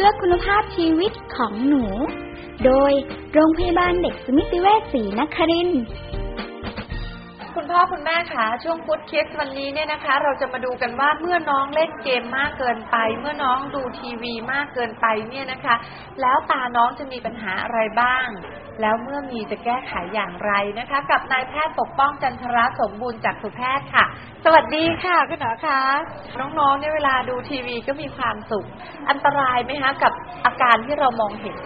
ื่อคุณภาพชีวิตของหนู โดยโรงพยาบาลเด็กสมิติเวชศรีนครินทร์ พ่อคุณแม่คะช่วงพุธคิดวันนี้เนี่ยนะคะ เราจะมาดูกันว่าเมื่อน้องเล่นเกมมากเกินไป เมื่อน้องดูทีวีมากเกินไปเนี่ยนะคะ แล้วตาน้องจะมีปัญหาอะไรบ้าง แล้วเมื่อมีจะแก้ไขอย่างไรนะคะ กับนายแพทย์ปกป้องจันทรสมบูรณ์จากสุแพทย์ค่ะ สวัสดีค่ะคุณหมอคะน้องๆเนี่ยเวลาดูทีวีก็มีความสุข อันตรายไหมคะกับอาการที่เรามองเห็น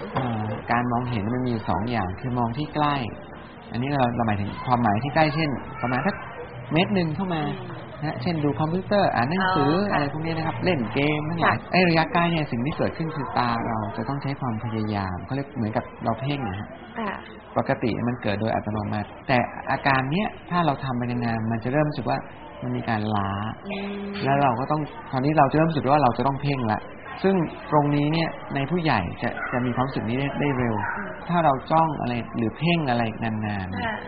การมองเห็นมันมีสองอย่างคือมองที่ใกล้ อันนี้เราเราหมายถึงความหมายที่ใกล้เช่น ประมาณสักเมตรหนึ่งเข้ามานะเช่นดูคอมพิวเตอร์อ่านหนังสืออ๋อค่ะอะไรพวกนี้นะครับ เล่นเกมทั้งหลายค่ะไอ้ระยะใกล้เนี่ยสิ่งที่เกิดขึ้นคือตาเราจะต้องใช้ความพยายามเขาเรียกเหมือนกับเราเพ่งนะฮะค่ะปกติมันเกิดโดยอัตโนมัติ แต่อาการเนี้ยถ้าเราทำไปนานๆมันจะเริ่มรู้สึกว่ามันมีการล้าอืมแล้วเราก็ต้องคราวนี้เราจะเริ่มรู้สึกว่าเราจะต้องเพ่งละ ซึ่งตรงนี้เนี่ยในผู้ใหญ่จะจะมีความรู้สึกนี้ได้ได้เร็วอืมถ้าเราจ้องอะไรหรือเพ่งอะไรนานๆเนี่ยค่ะ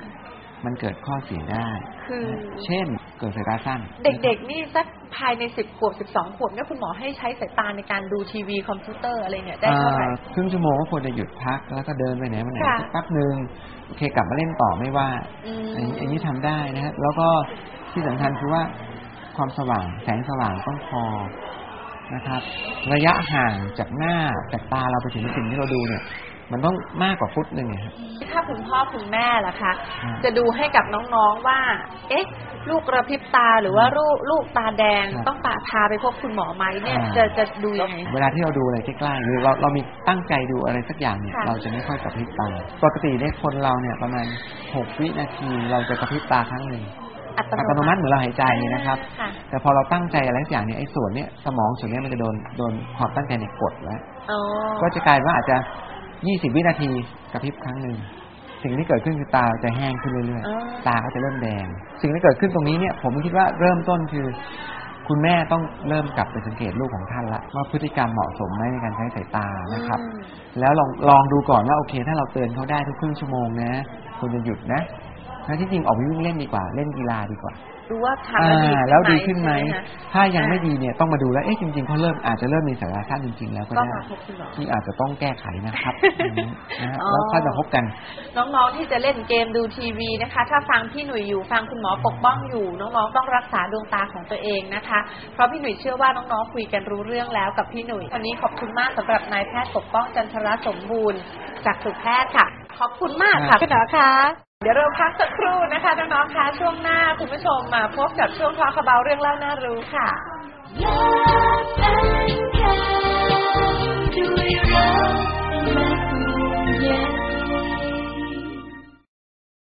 มันเกิดข้อเสียได้ คือ เช่น เกิดสายตาสั้น เด็กๆ นี่สักภายในสิบขวบสิบสองขวบเนี่ยคุณหมอให้ใช้สายตาในการดูทีวีคอมพิวเตอร์อะไรเนี่ยได้เท่าไหร่อ่าครึ่งชั่วโมงก็ควรจะหยุดพักแล้วก็เดินไปไหนมาไหนค่ะสักแป๊บหนึ่งโอเคกลับมาเล่นต่อไม่ว่าอืมอันนี้อันนี้ทำได้นะฮะแล้วก็ที่สำคัญคือว่าความสว่างแสงสว่างต้องพอ นะครับ ระยะห่างจากหน้าจากตาเราไปถึงสิ่งที่เราดูเนี่ย มันต้องมากกว่าฟุตหนึ่งอะครับถ้าคุณพ่อคุณแม่ล่ะคะอ่าจะดูให้กับน้องๆว่า เอ๊ะ ลูกกระพริบตาหรือว่าลูกลูกตาแดงครับต้องปาพาไปพบคุณหมอไหมเนี่ยอ่าจะจะดูยังไงเวลาที่เราดูอะไรใกล้ๆหรือเราเรามีตั้งใจดูอะไรสักอย่างเนี่ยค่ะเราจะไม่ค่อยกระพริบตาปกติเนี่ยคนเราเนี่ยประมาณหกวินาทีเราจะกระพริบตาครั้งหนึ่ง อัตอัตโนมัติเหมือนเราหายใจนะครับค่ะแต่พอเราตั้งใจอะไรสักอย่างเนี่ยไอ้ส่วนเนี้ยสมองส่วนเนี้ยมันจะโดนโดนความตั้งใจเนี่ยกดไว้อ๋อก็จะกลายว่าอาจจะ20วินาทีกระพริบครั้งหนึ่งสิ่งที่เกิดขึ้นคือตาจะแห้งขึ้นเรื่อยอ๋อๆตาก็จะเริ่มแดง สิ่งที่เกิดขึ้นตรงนี้เนี่ย ผมคิดว่าเริ่มต้นคือ คุณแม่ต้องเริ่มกลับไปสังเกตลูกของท่านละว่าพฤติกรรมเหมาะสมไหมในการใช้สายตานะครับอืมแล้วลองลองดูก่อนว่าโอเค ถ้าเราเตือนเขาได้ทุกครึ่งชั่วโมงนะควรจะหยุดนะ แล้วที่จริงออกไปวิ่งเล่นดีกว่า เล่นกีฬาดีกว่าดูว่าทำแล้วดีอ่าแล้วดีขึ้นไหมใช่คะถ้ายังไม่อ่าดีเนี่ยต้องมาดูแล้ว เอ๊ะจริงๆเขาเริ่มอาจจะเริ่มมีสาระสั้นจริง ๆ แล้วก็ก็ได้มาพบคุณหมอที่อาจจะต้องแก้ไขนะครับอืมนะฮะอ๋อแล้วค่อยมาพบกัน น้องๆที่จะเล่นเกมดูทีวีนะคะ ถ้าฟังพี่หนุ่ยอยู่ฟังคุณหมอปกป้องอยู่ น้องๆต้องรักษาดวงตาของตัวเองนะคะ เพราะพี่หนุ่ยเชื่อว่าน้องๆคุยกันรู้เรื่องแล้วกับพี่หนุ่ยวันนี้ขอบคุณมากสำหรับนายแพทย์ปกป้องจันทรสมบูรณ์จากสุแพทย์ค่ะ ขอบคุณมากครัค่ะบคุณหมอคะ เดี๋ยวเราพักสักครู่นะคะน้องๆคะช่วงหน้าคุณผู้ชมมาพบกับช่วงทอคาเบาเรื่องเล่าน่ารู้ค่ะ